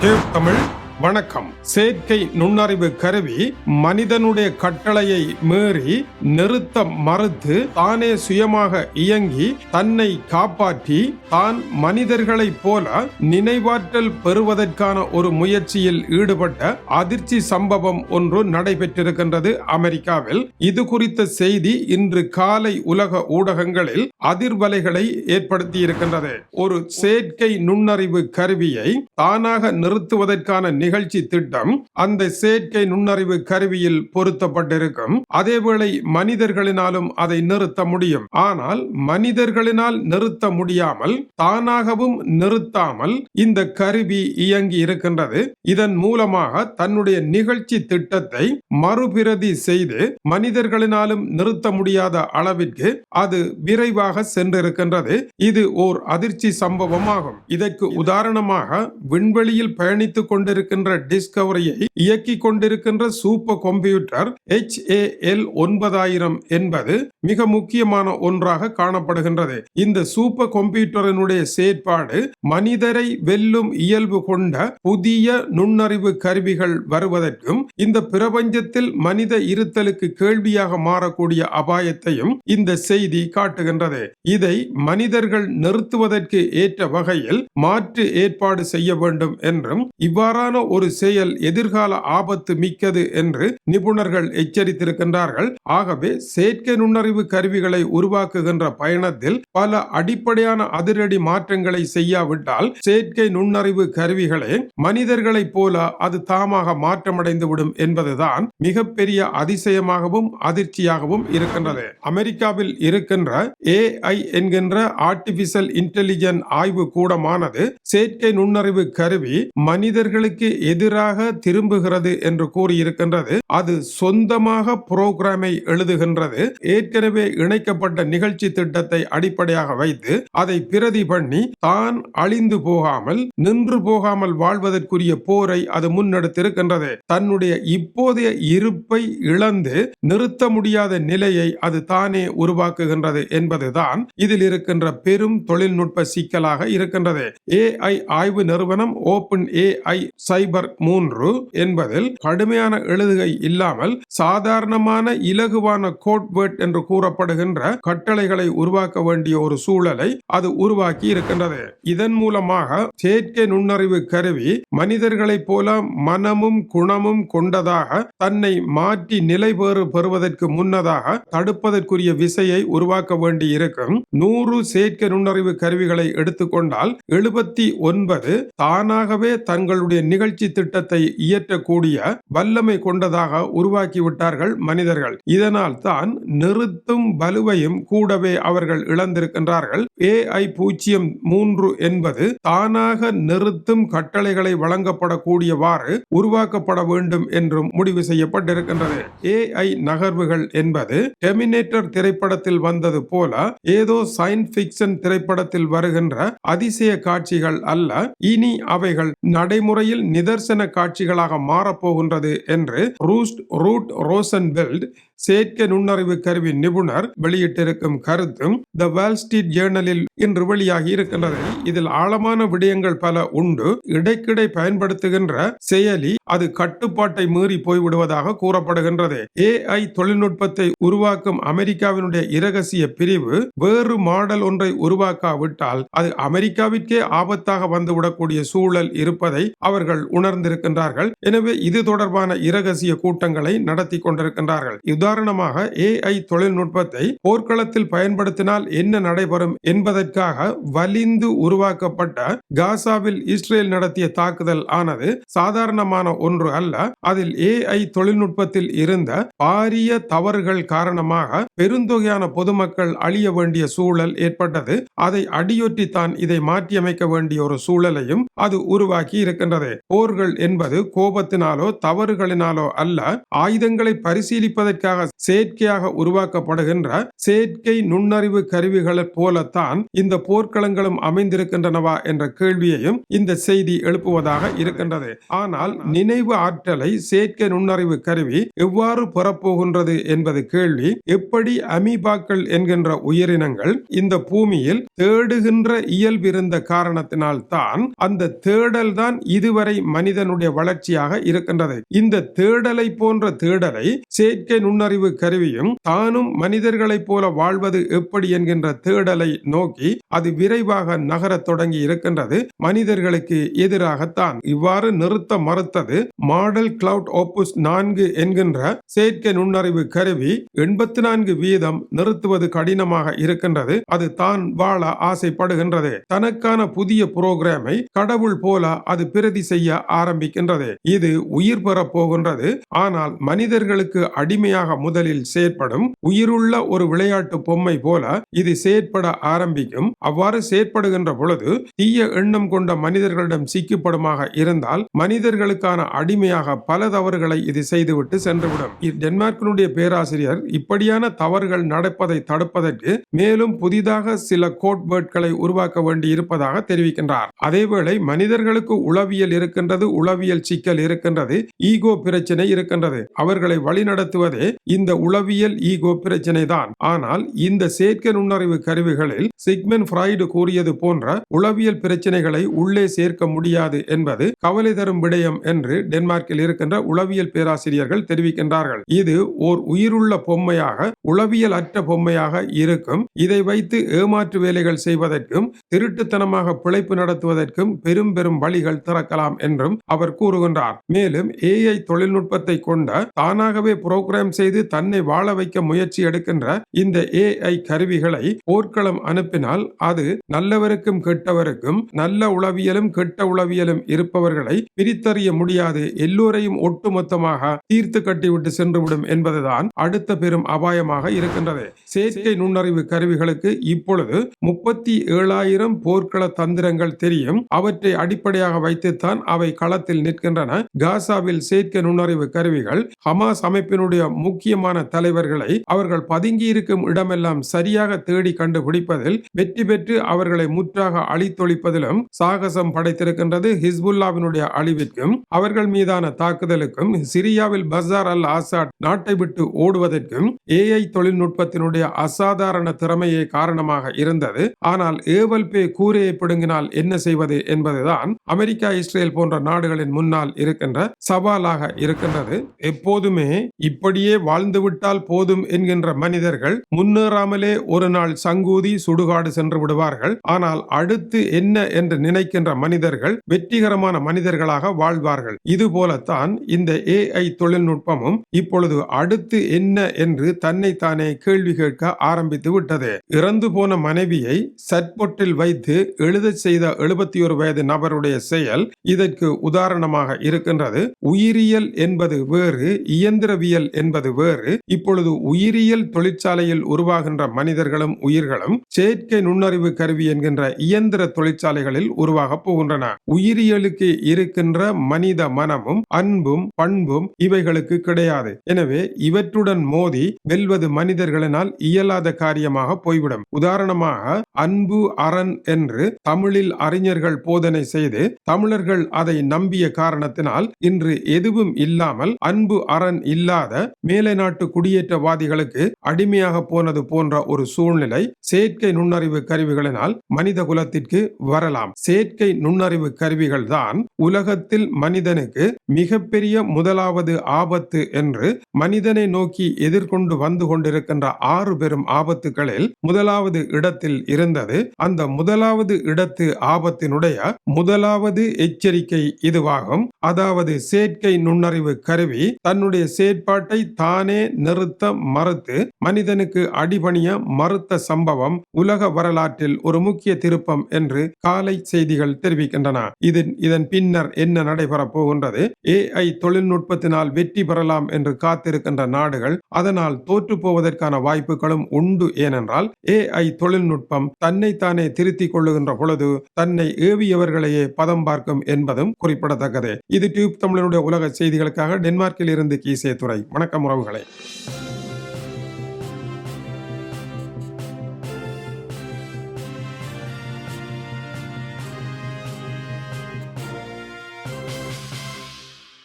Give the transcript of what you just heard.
Cave Tamil வணக்கம். செயற்கை நுண்ணறிவு கருவி மனிதனுடைய கட்டளையை மீறி நிறுத்த மறுத்து தானே சுயமாக இயங்கி தன்னை காப்பாற்றி தான் மனிதர்களைப் போல நினைவாற்றல் பெறுவதற்கான ஒரு முயற்சியில் ஈடுபட்ட அதிர்ச்சி சம்பவம் ஒன்று நடைபெற்றிருக்கின்றது அமெரிக்காவில். இது குறித்த செய்தி இன்று காலை உலக ஊடகங்களில் அதிர்வலைகளை ஏற்படுத்தி இருக்கின்றது ஒரு செயற்கை நுண்ணறிவு கருவியை தானாக நிறுத்துவதற்கான நிகழ்ச்சி திட்டம் அந்த செயற்கை நுண்ணறிவு கருவியில் பொருத்தப்பட்டிருக்கும். அதேவேளை மனிதர்களினாலும் அதை நிறுத்த முடியும். ஆனால் மனிதர்களினால் நிறுத்த முடியாமல் தானாகவும் நிறுத்தாமல் இந்த கருவி இயங்கி இருக்கின்றது. இதன் மூலமாக தன்னுடைய நிகழ்ச்சி திட்டத்தை மறுபிரதி செய்து மனிதர்களினாலும் நிறுத்த முடியாத அளவிற்கு அது விரைவாக சென்றிருக்கின்றது. இது ஓர் அதிர்ச்சி சம்பவமாகும். இதற்கு உதாரணமாக விண்வெளியில் பயணித்துக் கொண்டிருக்கிற கொண்டிருக்கின்ற டிஸ்கவரியை இயக்கிக் கொண்டிருக்கின்ற super computer H A L ஒன்பதாயிரம் என்பது மிக முக்கியமான ஒன்றாக காணப்படுகின்றது. இந்த சூப்பர் கம்ப்யூட்டரினுடைய செயற்பாடு மனிதரை வெல்லும் இயல்பு கொண்ட புதிய நுண்ணறிவு கருவிகள் வருவதற்கும் இந்த பிரபஞ்சத்தில் மனித இருத்தலுக்கு கேள்வியாக மாறக்கூடிய அபாயத்தையும் இந்த செய்தி காட்டுகின்றது. இதை மனிதர்கள் நிறுத்துவதற்கு ஏற்ற வகையில் மாற்று ஏற்பாடு செய்ய வேண்டும் என்றும் இவ்வாறான ஒரு செயல் எதிர்கால ஆபத்து மிக்கது என்று நிபுணர்கள் எச்சரித்திருக்கின்றார்கள். ஆகவே செயற்கை நுண்ணறிவு கருவிகளை உருவாக்குகின்ற பயணத்தில் பல அடிப்படையான அதிரடி மாற்றங்களை செய்யாவிட்டால் செயற்கை நுண்ணறிவு கருவிகளே மனிதர்களைப் போல அது தாமாக மாற்றமடைந்து விடும் என்பதுதான் மிகப்பெரிய அதிசயமாகவும் அதிர்ச்சியாகவும் இருக்கின்றது. அமெரிக்காவில் இருக்கின்ற ஏஐ என்கின்ற ஆர்டிபிஷியல் இன்டெலிஜென்ட் ஆய்வு கூடமானது செயற்கை நுண்ணறிவு கருவி மனிதர்களுக்கு எதிராக திரும்புகிறது என்று கூறியிருக்கின்றது. அது சொந்தமாக புரோகிராமை எழுதுகின்றது. ஏற்கனவே இணைக்கப்பட்ட நிகழ்ச்சி திட்டத்தை அடிப்படையாக வைத்து அதை பிரதி பண்ணி தான் அழிந்து போகாமல் நின்று போகாமல் வாழ்வதற்குரிய போரை அது முன்னெடுத்திருக்கின்றது. தன்னுடைய இப்போதைய இருப்பை இழந்து நிறுத்த முடியாத நிலையை அது தானே உருவாக்குகின்றது என்பதுதான் இதில் இருக்கின்ற பெரும் தொழில்நுட்ப சிக்கலாக இருக்கின்றது. ஏஐ ஆய்வு நிறுவனம் ஓபன் ஏஐ சைபர் மூன்று என்பதில் கடுமையான எழுதுகை இல்லாமல் சாதாரணமான இலகுவான கோட் வேர்ட் என்று கூறப்படுகின்ற கட்டளைகளை உருவாக்க வேண்டிய ஒரு சூழலை அது உருவாக்கி இருக்கின்றது. இதன் மூலமாக செயற்கை நுண்ணறிவு கருவி மனிதர்களைப் போல மனமும் குணமும் கொண்டதாக தன்னை மாற்றி நிலைபெறு பெறுவதற்கு முன்னதாக தடுப்பதற்குரிய விசையை உருவாக்க வேண்டி இருக்கும் நூறு செயற்கை நுண்ணறிவு கருவிகளை எடுத்துக்கொண்டால் எழுபத்தி ஒன்பது தானாகவே தங்களுடைய நிகழ்ச்சி திட்டத்தை இயற்றக்கூடிய வல்லமை கொண்டதாக உருவாக்கிவிட்டார்கள் மனிதர்கள். இதனால் தான் நிறுத்தும் வலுவையும் கூடவே அவர்கள் இழந்திருக்கின்றார்கள். ஏஐ பூஜ்ஜியம் மூன்று என்பது தானாக நிறுத்தும் கட்டளைகளை வழங்கப்படக்கூடியவாறு உருவாக்கப்பட வேண்டும் என்றும் முடிவு செய்யப்பட்டிருக்கின்றது. ஏஐ நகர்வுகள் என்பது டெமினேட்டர் திரைப்படத்தில் வந்தது போல ஏதோ சயின்ஸ் பிக்சன் திரைப்படத்தில் வருகின்ற அதிசய காட்சிகள் அல்ல. இனி அவைகள் நடைமுறையில் நிதர்சன காட்சிகளாக மாறப்போகின்றது என்று ரூஸ்ட் ரூட் ரோசன்பெல்ட் செயற்கை நுண்ணறிவு கருவி நிபுணர் வெளியிட்டிருக்கும் கருத்தும் த வால் ஸ்ட்ரீட் ஜேர்னலில் இன்று வெளியாகி இருக்கின்றது. இதில் ஆழமான விடயங்கள் பல உண்டு. இடைக்கிடை பயன்படுத்துகின்ற செயலி அது கட்டுப்பாட்டை மீறி போய்விடுவதாக கூறப்படுகின்றது. ஏஐ தொழில்நுட்பத்தை உருவாக்கும் அமெரிக்காவினுடைய இரகசிய பிரிவு வேறு மாடல் ஒன்றை உருவாக்காவிட்டால் அது அமெரிக்காவிற்கே ஆபத்தாக வந்துவிடக்கூடிய சூழல் இருப்பதை அவர்கள் உணர்ந்திருக்கின்றார்கள். எனவே இது தொடர்பான இரகசிய கூட்டங்களை நடத்தி கொண்டிருக்கின்றார்கள். உதாரணமாக ஏஐ தொழில்நுட்பத்தை போர்க்களத்தில் பயன்படுத்தினால் என்ன நடைபெறும் என்பதற்காக வலிந்து உருவாக்கப்பட்ட காசாவில் இஸ்ரேல் நடத்திய தாக்குதல் ஆனது சாதாரணமான ஒன்று அல்ல. அதில் ஏஐ தொழில்நுட்பத்தில் இருந்த பாரிய தவறுகள் காரணமாக பெருந்தொகையான பொதுமக்கள் அழிய வேண்டிய சூழல் ஏற்பட்டது. அதை அடியொற்றி தான் இதை மாற்றியமைக்க வேண்டிய ஒரு சூழலையும் அது உருவாக்கி இருக்கின்றது. போர்கள் என்பது கோபத்தினாலோ தவறுகளினாலோ அல்ல. ஆயுதங்களை பரிசீலிப்பதற்காக வழியாக செயற்கையாக உருவாக்கப்படுகின்ற செயற்கை நுண்ணறிவு கருவிகளை போலத்தான் இந்த போர்க்களங்களும் அமைந்திருக்கின்றனவா என்ற கேள்வியையும் இந்த செய்தி எழுப்புவதாக இருக்கின்றது. ஆனால் நினைவு ஆற்றலை செயற்கை நுண்ணறிவு கருவி எவ்வாறு பெறப்போகின்றது என்பது கேள்வி. எப்படி அமீபாக்கள் என்கின்ற உயிரினங்கள் இந்த பூமியில் தேடுகின்ற இயல்பிருந்த காரணத்தினால் தான் அந்த தேடல் தான் இதுவரை மனிதனுடைய வளர்ச்சியாக இருக்கின்றது. இந்த தேடலை போன்ற தேடலை செயற்கை நுண்ணறிவு கருவியும் தானும் மனிதர்களைப் போல வாழ்வது எப்படி என்கின்ற தேடலை நோக்கி அது விரைவாக நகரத் தொடங்கி இருக்கின்றது. மனிதர்களுக்கு எதிராகத்தான். இவ்வாறு நிறுத்த மறுத்தது மாடல் கிளவுட் ஓப்புஸ் நான்கு என்கின்ற செயற்கை நுண்ணறிவு கருவி எண்பத்தி நான்கு வீதம் நிறுத்துவது கடினமாக இருக்கின்றது. அது தான் வாழ ஆசைப்படுகின்றது. தனக்கான புதிய புரோகிராமை கடவுள் போல அது பிரதி செய்ய ஆரம்பிக்கின்றது. இது உயிர் பெறப் போகின்றது. ஆனால் மனிதர்களுக்கு அடிமையாக முதலில் செயற்படும் உயிருள்ள ஒரு விளையாட்டு பொம்மை போல இது செயற்பட ஆரம்பிக்கும். அவ்வாறு செயற்படுகின்ற பொழுது தீய எண்ணம் கொண்ட மனிதர்களிடம் சிக்கிப்படுமாக இருந்தால் மனிதர்களுக்கான அடிமையாக பல தவறுகளை இது செய்துவிட்டு சென்றுவிடும். டென்மார்க்கினுடைய பேராசிரியர் இப்படியான தவறுகள் நடப்பதை தடுப்பதற்கு மேலும் புதிதாக சில கோட்வேர்ட்களை உருவாக்க வேண்டி இருப்பதாக தெரிவிக்கின்றார். அதேவேளை மனிதர்களுக்கு உளவியல் இருக்கின்றது உளவியல் சிக்கல் இருக்கின்றது ஈகோ பிரச்சனை இருக்கின்றது. அவர்களை வழிநடத்துவதே இந்த உளவியல் ஈகோ பிரச்சனை தான் ஆனால் இந்த செயற்கை நுண்ணறிவு கருவிகளில் சிக்மென் ஃப்ராய்டு கூறியது போன்ற உளவியல் பிரச்சனைகளை உள்ளே சேர்க்க முடியாது என்பது கவலை தரும் விடயம் என்று டென்மார்க்கில் இருக்கின்ற உளவியல் பேராசிரியர்கள் தெரிவிக்கின்றார்கள். இது ஓர் உயிருள்ள பொம்மையாக உளவியல் அற்ற பொம்மையாக இருக்கும். இதை வைத்து ஏமாற்று வேலைகள் செய்வதற்கும் திருட்டுத்தனமாக பிழைப்பு நடத்துவதற்கும் பெரும் பெரும் வழிகள் திறக்கலாம் என்றும் அவர் கூறுகின்றார். மேலும் ஏஐ தொழில்நுட்பத்தை கொண்ட தானாகவே புரோகிராம் செய்து செய்து தன்னை வாழ வைக்க முயற்சி எடுக்கின்ற இந்த ஏஐ கருவிகளை போர்க்களம் அனுப்பினால் அது நல்லவருக்கும் கெட்டவருக்கும் நல்ல உளவியலும் கெட்ட உளவியலும் இருப்பவர்களை பிரித்தறிய முடியாது. எல்லோரையும் ஒட்டுமொத்தமாக தீர்த்து கட்டிவிட்டு சென்றுவிடும் என்பதுதான் அடுத்த பெரும் அபாயமாக இருக்கின்றது. செயற்கை நுண்ணறிவு கருவிகளுக்கு இப்பொழுது முப்பத்தி ஏழாயிரம் போர்க்கள தந்திரங்கள் தெரியும். அவற்றை அடிப்படையாக வைத்துத்தான் அவை களத்தில் நிற்கின்றன. காசாவில் செயற்கை நுண்ணறிவு கருவிகள் ஹமாஸ் அமைப்பினுடைய முக்கிய முக்கியமான தலைவர்களை அவர்கள் பதுங்கி இருக்கும் இடமெல்லாம் சரியாக தேடி கண்டுபிடிப்பதில் வெற்றி பெற்று அவர்களை முற்றாக அழித்தொழிப்பதிலும் சாகசம் படைத்திருக்கின்றது ஹிஸ்புல்லாவினுடைய அழிவிற்கும் அவர்கள் மீதான தாக்குதலுக்கும் சிரியாவில் பசார் அல் ஆசாட் நாட்டை விட்டு ஓடுவதற்கும் ஏஐ தொழில்நுட்பத்தினுடைய அசாதாரண திறமையே காரணமாக இருந்தது. ஆனால் ஏவல் பே கூரையை பிடுங்கினால் என்ன செய்வது என்பதுதான் அமெரிக்கா இஸ்ரேல் போன்ற நாடுகளின் முன்னால் இருக்கின்ற சவாலாக இருக்கின்றது. எப்போதுமே இப்படியே வாழ்ந்துவிட்டால் போதும் என்கின்ற மனிதர்கள் முன்னேறாமலே ஒரு நாள் சங்கூதி சுடுகாடு சென்று விடுவார்கள். ஆனால் அடுத்து என்ன என்று நினைக்கின்ற மனிதர்கள் வெற்றிகரமான மனிதர்களாக வாழ்வார்கள். இது போலத்தான் இந்த ஏஐ தொழில்நுட்பமும் இப்பொழுது அடுத்து என்ன என்று தன்னை தானே கேள்வி கேட்க ஆரம்பித்து விட்டது. இறந்து போன மனைவியை சட்பொட்டில் வைத்து எழுதச் செய்த எழுபத்தி ஒரு வயது நபருடைய செயல் இதற்கு உதாரணமாக இருக்கின்றது. உயிரியல் என்பது வேறு இயந்திரவியல் என்பது வேறு. இப்பொழுது உயிரியல் தொழிற்சாலையில் உருவாகின்ற மனிதர்களும் உயிர்களும் செயற்கை நுண்ணறிவு கருவி என்கின்ற இயந்திர தொழிற்சாலைகளில் உருவாக போகின்றன. உயிரியலுக்கு இருக்கின்ற மனித மனமும் அன்பும் பண்பும் இவைகளுக்கு கிடையாது. எனவே இவற்றுடன் மோதி வெல்வது மனிதர்களினால் இயலாத காரியமாக போய்விடும். உதாரணமாக அன்பு அரண் என்று தமிழில் அறிஞர்கள் போதனை செய்து தமிழர்கள் அதை நம்பிய காரணத்தினால் இன்று எதுவும் இல்லாமல் அன்பு அரண் இல்லாத மேல் நாட்டு குடியேற்றவாதிகளுக்கு அடிமையாக போனது போன்ற ஒரு சூழ்நிலை செயற்கை நுண்ணறிவு கருவிகளினால் மனித குலத்திற்கு வரலாம். செயற்கை நுண்ணறிவு கருவிகள் தான் உலகத்தில் மனிதனுக்கு மிகப்பெரிய முதலாவது ஆபத்து என்று மனிதனை நோக்கி எதிர்கொண்டு வந்து கொண்டிருக்கின்ற ஆறு பெரும் ஆபத்துகளில் முதலாவது இடத்தில் இருந்தது. அந்த முதலாவது இடத்து ஆபத்தினுடைய முதலாவது எச்சரிக்கை இதுவாகும். அதாவது செயற்கை நுண்ணறிவு கருவி தன்னுடைய செயற்பாட்டை தான் நிறுத்த மறுத்து மனிதனுக்கு அடிபணிய மறுத்த சம்பவம் உலக வரலாற்றில் ஒரு முக்கிய திருப்பம் என்று காலை செய்திகள் தெரிவிக்கின்றன. இதன் இதன் பின்னர் என்ன நடைபெறப் போகின்றது? ஏஐ தொழில்நுட்பத்தினால் வெற்றி பெறலாம் என்று காத்திருக்கின்ற நாடுகள் அதனால் தோற்று போவதற்கான வாய்ப்புகளும் உண்டு. ஏனென்றால் ஏஐ தொழில்நுட்பம் தன்னைத்தானே திருத்திக் கொள்ளுகின்ற பொழுது தன்னை ஏவியவர்களையே பதம் பார்க்கும் என்பதும் குறிப்பிடத்தக்கது. இது டியூப் தமிழனுடைய உலக செய்திகளுக்காக டென்மார்க்கில் இருந்து கீசே துறை வணக்கம் உறவுகளை. 过来。